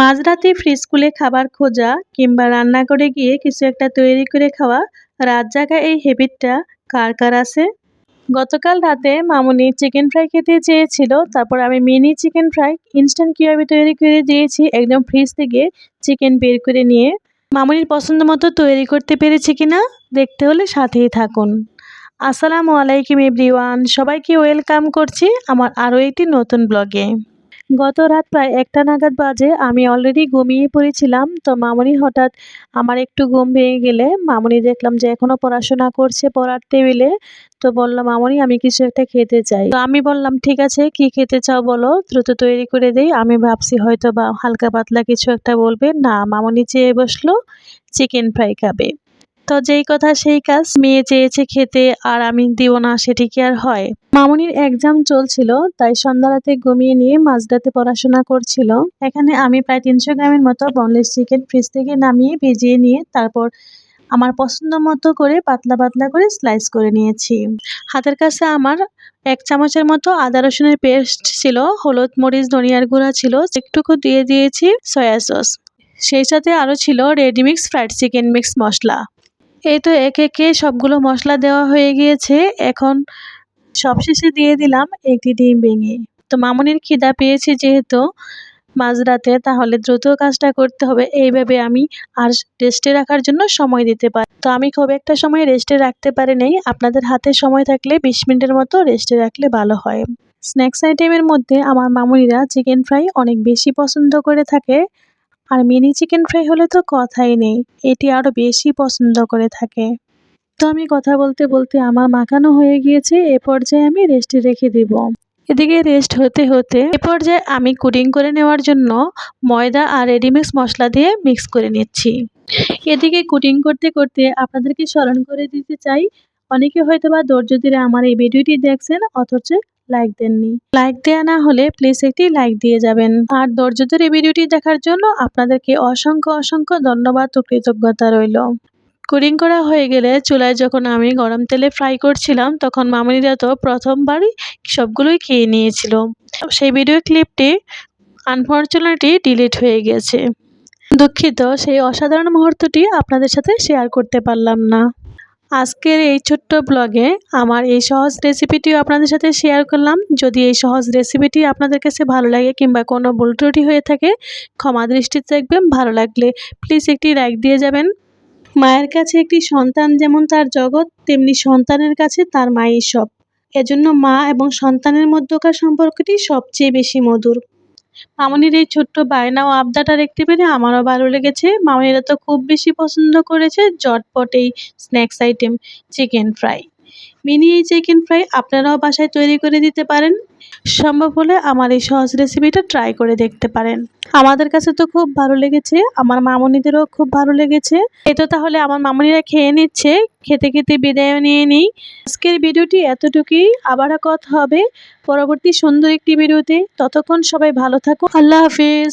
মাঝরাতে ফ্রিজ খুলে খাবার খোঁজা কিংবা রান্না করে গিয়ে কিছু একটা তৈরি করে খাওয়া রাত জাগা এই হ্যাবিটটা কার কার আছে? গতকাল রাতে মামুনি চিকেন ফ্রাই খেতে চেয়েছিল, তারপর আমি মিনি চিকেন ফ্রাই ইনস্ট্যান্ট কীভাবে তৈরি করে দিয়েছি একদম ফ্রিজ থেকে চিকেন বের করে নিয়ে। মামুনির পছন্দ মতো তৈরি করতে পেরেছি কিনা দেখতে হলে সাথেই থাকুন। আসসালামু আলাইকুম এভরিওয়ান, সবাইকে ওয়েলকাম করছি আমার আরও একটি নতুন ব্লগে গত রাত প্রায় একটা নাগাদ বাজে, আমি অলরেডি ঘুমিয়ে পড়েছিলাম। তো মামনি হঠাৎ আমার একটু ঘুম ভেঙে গেলে, মামুনি দেখলাম যে এখনও পড়াশোনা করছে পড়ার টেবিলে। তো বললাম মামুনি, আমি কিছু একটা খেতে চাই। তো আমি বললাম, ঠিক আছে, কি খেতে চাও বলো? দ্রুত তৈরি করে দেই। আমি ভাবছি হয়তো বা হালকা পাতলা কিছু একটা বলবে। না, মামুনি চেয়ে বসল, চিকেন ফ্রাই খাবে। তো যেই কথা সেই কাজ। মেয়ে চেয়েছে খেতে আর আমি দিব না, সেটি কি আর হয়? মামুনির এক্সাম চলছিল, তাই সন্ধ্যা রাতে ঘুমিয়ে নিয়ে মাঝরাতে পড়াশোনা করছিল। এখানে আমি প্রায় তিনশো গ্রামের মতো বনলেস চিকেন ফ্রিজ থেকে নামিয়ে ভিজিয়ে নিয়ে তারপর আমার পছন্দ মতো করে পাতলা পাতলা করে স্লাইস করে নিয়েছি। হাতের কাছে আমার এক চামচের মতো আদা রসুনের পেস্ট ছিল, হলুদ, মরিচ, ধনিয়ার গুঁড়া ছিল, একটুকু দিয়ে দিয়েছি সয়া সস সেই সাথে আরও ছিল ready mix fried chicken mix মশলা। এই তো একে একে সবগুলো মশলা দেওয়া হয়ে গিয়েছে। এখন সবশেষে দিয়ে দিলাম একটি ডিম ভেঙে। তো মামুনির খিদা পেয়েছি যেহেতু মাঝরাতে, তাহলে দ্রুত কাজটা করতে হবে। এইভাবে আমি আর রেস্টে রাখার জন্য সময় দিতে পারি তো আমি খুব একটা সময় রেস্টে রাখতে পারি নাই। আপনাদের হাতে সময় থাকলে বিশ মিনিটের মতো রেস্টে রাখলে ভালো হয়। স্ন্যাক্স আইটেমের মধ্যে আমার মামুনিরা চিকেন ফ্রাই অনেক বেশি পছন্দ করে থাকে। আর মিনি চিকেন ফ্রাই হলে তো কথাই নেই। এটি আরও বেশি পছন্দ করে থাকে। তো আমি কথা বলতে বলতে আমার মাখানো হয়ে গিয়েছে, এ পর্যায়ে আমি রেস্টে রেখে দিব। এদিকে রেস্ট হতে হতে এ পর্যায়ে আমি কুডিং করে নেওয়ার জন্য ময়দা আর রেডিমিক্স মশলা দিয়ে মিক্স করে নিচ্ছি। এদিকে কুটিং করতে করতে আপনাদেরকে স্মরণ করে দিতে চাই, অনেকে হয়তো বা ধৈর্য ধরে আমার এই ভিডিওটি দেখছেন, অথচ লাইক দেননি। লাইক দেওয়া না হলে প্লিজ একটি লাইক দিয়ে যাবেন। আর ধৈর্য ধরে ভিডিওটি দেখার জন্য আপনাদেরকে অসংখ্য অসংখ্য ধন্যবাদ ও কৃতজ্ঞতা রইল। কুডিং করা হয়ে গেলে চুলায় যখন আমি গরম তেলে ফ্রাই করছিলাম, তখন মামনিরা তো প্রথমবারই সবগুলোই খেয়ে নিয়েছিল। সেই ভিডিও ক্লিপটি আনফর্চুনেটলি ডিলিট হয়ে গেছে। দুঃখিত, সেই অসাধারণ মুহূর্তটি আপনাদের সাথে শেয়ার করতে পারলাম না। আজকের এই ছোট্ট ব্লগে আমার এই সহজ রেসিপিটিও আপনাদের সাথে শেয়ার করলাম। যদি এই সহজ রেসিপিটি আপনাদের কাছে ভালো লাগে কিংবা কোনো ভুল ত্রুটি হয়ে থাকে, ক্ষমা দৃষ্টিতে দেখবেন, ভালো লাগলে প্লিজ একটি লাইক দিয়ে যাবেন। মায়ের কাছে একটি সন্তান যেমন তার জগৎ, তেমনি সন্তানের কাছে তার মায়ের সব। এজন্য মা এবং সন্তানের মধ্যকার সম্পর্কটি সবচেয়ে বেশি মধুর। মামনির এই ছোট্ট বায়না ও আবদাটা দেখতে পেরে আমারও ভালো লেগেছে। মামনিরা তো খুব বেশি পছন্দ করেছে জটপট এই snacks item chicken fry mini এই চিকেন ফ্রাই আপনারাও বাসায় তৈরি করে দিতে পারেন। সম্ভব হলে আমার এই সহজ রেসিপিটা ট্রাই করে দেখতে পারেন। আমাদের কাছে তো খুব ভালো লেগেছে, আমার মামনিদেরও খুব ভালো লেগেছে। তো তাহলে আমার মামনিরা খেয়ে নিচ্ছে, খেতে খেতে বিদায় নিয়ে নিই। আজকের ভিডিওটি এতটুকুই, আবারও কথা হবে পরবর্তী সুন্দর একটি ভিডিওতে। ততক্ষণ সবাই ভালো থাকো আল্লাহ হাফিজ।